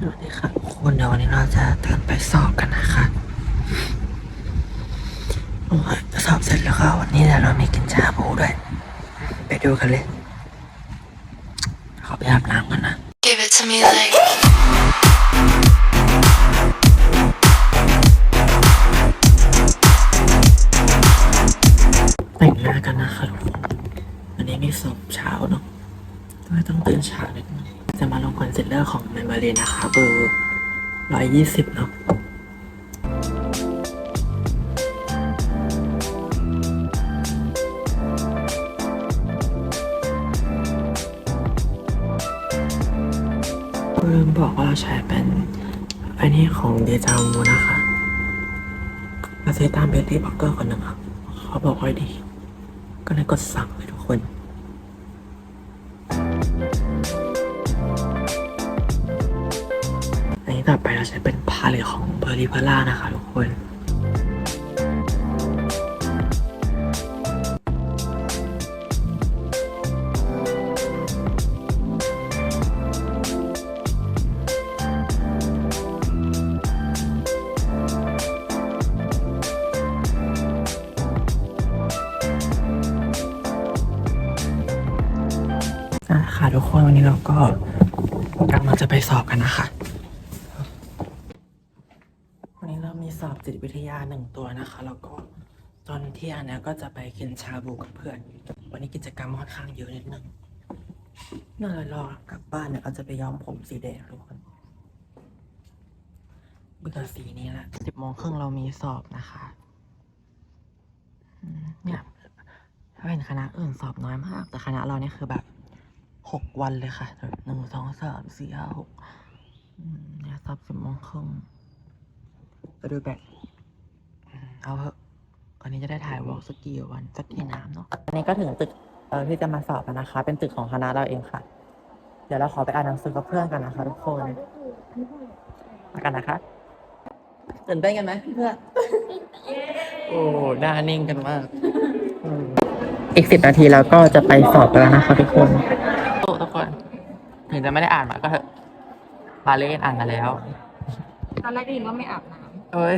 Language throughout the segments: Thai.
สวัสดีค่ะทุกคนเดี๋ยววันนี้เราจะเดินไปสอบกันนะคะโอ้ยสอบเสร็จแล้วก็วันนี้เดี๋ยวเรามีกินชาบูด้วย ไปดูกันเลย ขอไปอาบน้ำกันนะ Give it to me like. แต่งหน้ากันนะคะทุกคนวันนี้มีสอบเช้าเนาะก็เลยต้องตื่นเช้านิดนึงจะมาลง คอนเซลเลอร์ของเมมเบรีนะคะเบอร์ร้อยยี่สิบเนาะลืมบอกว่าเราใช้เป็นอันนี้ของเดจาวูนะคะมาซื้อตามเบสตี้บล็อกเกอร์คนหนึ่งครับเขาบอกว่าดี ก็เลยกดสั่งเลยทุกคน ต่อไปเราใช้เป็นพาเลตของเบอร์รี่พาร่านะคะทุกคนอะค่ะทุกคนวันนี้เราก็กำลังจะไปสอบกันนะคะ วันนี้เรามีสอบ จิตวิทยาหนึ่งตัวนะคะ แล้วก็ตอนเที่ยงเนี่ยก็จะไปกินชาบูกับเพื่อน วันนี้กิจกรรมค่อนข้างเยอะนิดนึงเมื่อเรารอกลับบ้านเนี่ยเราจะไปย้อมผมสีแดงทุกคนเบื่อสีนี้แหละสิบโมงครึ่งเรามีสอบนะคะเนี่ยถ้าเป็นคณะอื่นสอบน้อยมาก แต่คณะเราเนี่ยคือแบบหกวันเลยค่ะหนึ่งสองสามสี่ห้าหกเนี่ยสอบสิบโมงครึ่ง ไปดูแบบอืมเอาเถอะวันนี้จะได้ถ่ายวอล์กสักกี่วันสักกี่น้ำเนาะอันนี้ก็ถึงตึกเออที่จะมาสอบแล้วนะคะ เป็นตึกของคณะเราเองค่ะ เดี๋ยวเราขอไปอ่านหนังสือกับเพื่อนกันนะคะ ทุกคนมากันนะคะตื่นเต้นกันไหมเพื่อนโอ้หน้านิ่งกันมาก อีกสิบนาทีแล้วก็จะไปสอบกันแล้วนะคะทุกคนโอ้ทุกคนถึงจะไม่ได้อ่านมาก็เถอะมาเล่นอ่านมาแล้ว ตอนแรกได้ยินว่าไม่อาบน้ เอ้ย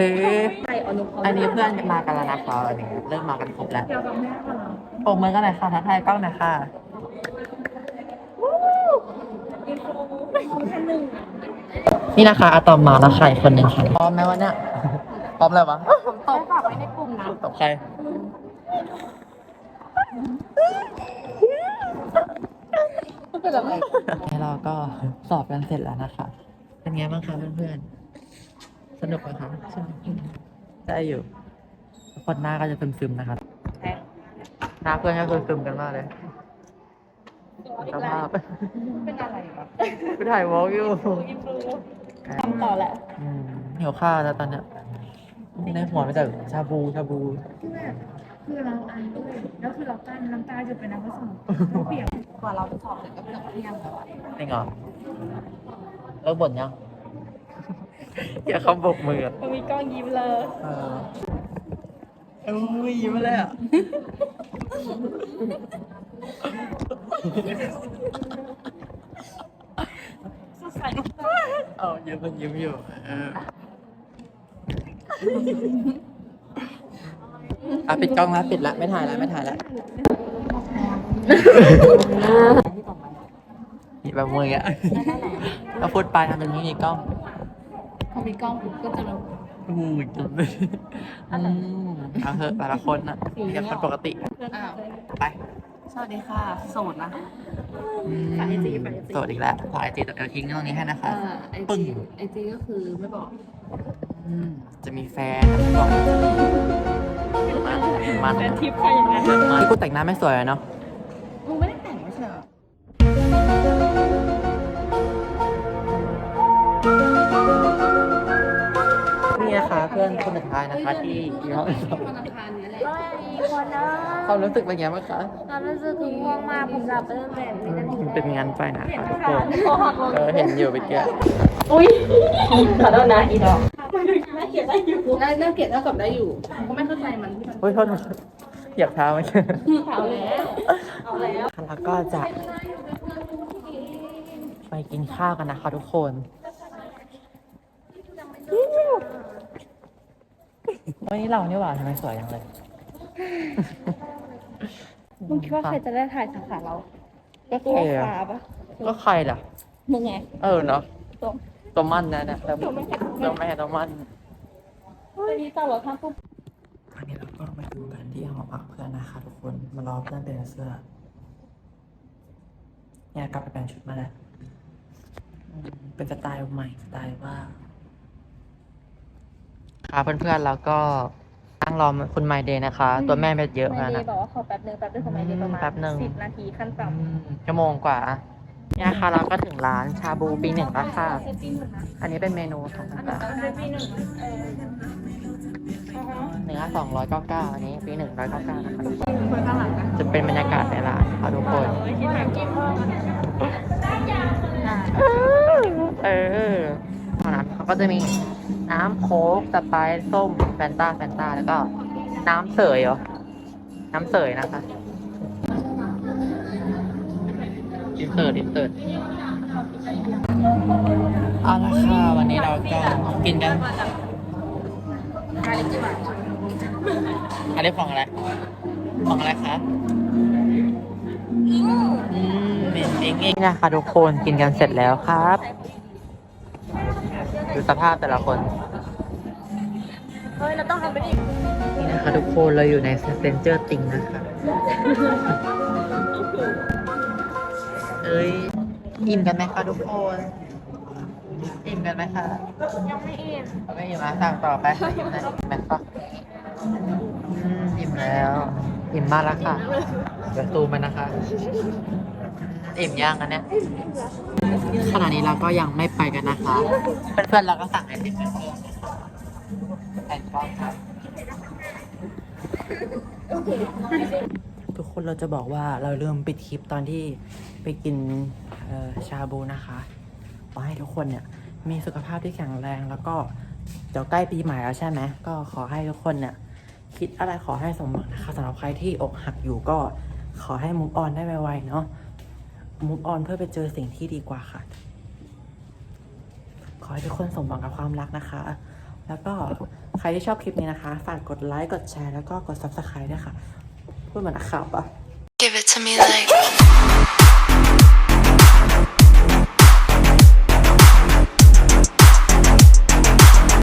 ำใช่อนุพรอันนี้เพื่อนมากันแล้วนะคะอันนี้เริ่มมากันครบแล้วเดี๋ยวกับแม่ค่ะโบมือกันหน่อยค่ะทักทายกล้องหน่อยค่ะนี่นะคะอะตอมมาแล้วค่ะอีกคนหนึ่งค่ะพร้อมไหมวะเนี่ยพร้อมแล้ววะผมตบฝากไว้ในกลุ่มนะตบใครคือแบบนี่เราก็สอบกันเสร็จแล้วนะคะ เป็นไงบ้างคะเพื่อนๆ สนุกไหมคะได้อยู่คนหน้าก็จะซึมๆนะคะหน้าเพื่อนก็คือซึมกันมากเลยสภาพเป็นอะไรวะไปถ่ายวอล์กอยู่ทำต่อแหละอืมหิวข้าวแล้วตอนเนี้ยในหัวมาจากชาบูชาบูคือเราอันด้วยแล้วคือเรากั้นน้ำตาจะเป็นน้ำผสมเปียกกว่าเราจะสอบเสร็จก็เกือบเที่ยงแล้วอะจริงเหรอเลิกบ่นยัง อย่าเขาบกมืออะมันมีกล้องยิ้มเลยเออเอ้ยยิ้มมาเลยอะสดใสเอายิ้มมันยิ้มอยู่เอออะปิดกล้องแล้วปิดละไม่ถ่ายแล้วไม่ถ่ายแล้วนี่แบบมืออะเราพูดไปทำเป็นไม่มีกล้องพ อมีกล้องปุ๊บก็จะแบบอู้ยจนเลยอืมเอาเถอะแต่ละคนน่ะยังคนปกติ อ้าว ไปสวัสดีค่ะ โสดนะ อืมฝาก IG ฝาก IG โสดอีกแล้วฝากไอจีเดี๋ยวทิ้งตรงนี้ให้นะคะ ไอปึ้จีง ไอจีก็คือไม่บอกอืมจะมีแฟนนะบอกมันมันแฟนทิปใครยังไงมันที่กูแต่งหน้าไม่สวยอะเนาะมึงไม่ได้แต่งไม่ใช่เหรอ นี่นะคะเพื่อนคนสุดท้ายนะคะที่ที่ห้องวันอังคารเนี้ยแหละคนนะความรู้สึกเป็นไงบ้างคะความรู้สึกคือง่วงมากผมหลับไปตั้งแต่วินาทีมันแรเป็นกงานไปนะคะทุกคนเออเห็นอยู่ไปเกี้อุ้ยขอโทษนะอีดอกน่าเกลียดได้อยู่น่าน่าเกลียดเท่ากับได้อยู่ก็ไม่เข้าใจมันที่มันโอ้ยโทษโทษเหยียบเท้าไหมเอาแล้วเอาแล้วแล้วก็จะไปกินข้าวกันนะคะทุกคน วันนี้เรานี่หว่าทำไมสวยจังเลย มึงคิดว่าใครจะได้ถ่ายสาขาเราก็ตัวฟ้าปะก็ใครล่ะ มึงไง เออเนาะตัว ตัวมันนะเนี่ยตัวตัวแม่ตัวแม่ตัวมันวันนี้ต่อรถข้างปุ๊บวันนี้เราก็มาดูกันที่หอพักเพื่อนนะคะทุกคนมารอเพื่อนเปลี่ยนเสื้อเนี่ยกลับไปแปลงชุดมาแล้วอืมเป็นสไตล์ใหม่สไตล์ว่าครับ เพื่อนๆแล้วก็นั่งรอคุณไมเดย์นะคะ ตัวแม่เป็นเยอะไมมากเดนะ ย์บอกว่าขอแป๊บนึงแป๊บนึงของไมเดย์ประมาณแป๊บนึง สิบนาทีขั้นต่อืมชั่วโมงกว่าเนี่ยค่ะเราก็ถึงร้านชาบูปีหนึ่งแล้วค่ะำเซตติ้งหนึ่งนะอันนี้เป็นเมนูของอันต่างนั้นเซตติ้งหนึ่งเอออ่าฮะๆเนื้อสองร้อยเก้าเก้าอันนี้ปีหนึ่งร้อยเก้าเก้านะคะคนข้างหลังนะจะเป็นบรรยากาศในร้านค่ะทุกคนไม่คิดแบบกินเพิ่มอะเออตอนนั้นเขาก็จะมี น้ำโค้กสไปซ์ส้มแฟนตาแฟนตาแล้วก็ น้ำเสยเหรอ น้ำเสยนะคะดินเสิร์ตดินเสิร์ตเอาละค่ะวันนี้เราก็กินกันกาลิจิบะอันนี้ของอะไร ของอะไรคะอืมเมนเองเองนะคะทุกคนกินกันเสร็จแล้วครับ ดูสภาพแต่ละคน เฮ้ย เราต้องทำไปดินี่นะคะทุกคนเราอยู่ในเซนเจอร์ติงนะคะ เอ้ย อิ่มกันไหมคะทุกคน อิ่มกันไหมคะ ยังไม่อิ่มเอาไม่อิ่มมาสั่งต่อไปอิ่มนะอิ่มไหมคะอืมอิ่มแล้ว อิ่มมากแล้วค่ะเดี๋ยวซูมมันนะคะ อิ่มย่างกันเนี่ยขณะนี้เราก็ยังไม่ไปกันนะคะ เพื่อนๆเราก็สั่งไอติมกันเพิ่มแอนก็ครับทุกคนเราจะบอกว่าเราลืมปิดคลิปตอนที่ไปกินชาบูนะคะขอให้ทุกคนเนี่ยมีสุขภาพที่แข็งแรงแล้วก็เดี๋ยวใกล้ปีใหม่แล้วใช่ไหมก็ขอให้ทุกคนเนี่ยคิดอะไรขอให้สมหวังนะคะสำหรับใครที่อกหักอยู่ก็ขอให้มุกออนได้ไวๆเนาะ มุกออนเพื่อไปเจอสิ่งที่ดีกว่าค่ะ ขอให้ทุกคนสมหวังกับความรักนะคะ แล้วก็ใครที่ชอบคลิปนี้นะคะ ฝากกดไลค์ กดแชร์ แล้วก็กด subscribe ด้วยค่ะ พูดเหมือนนักข่าวปะ Give it to me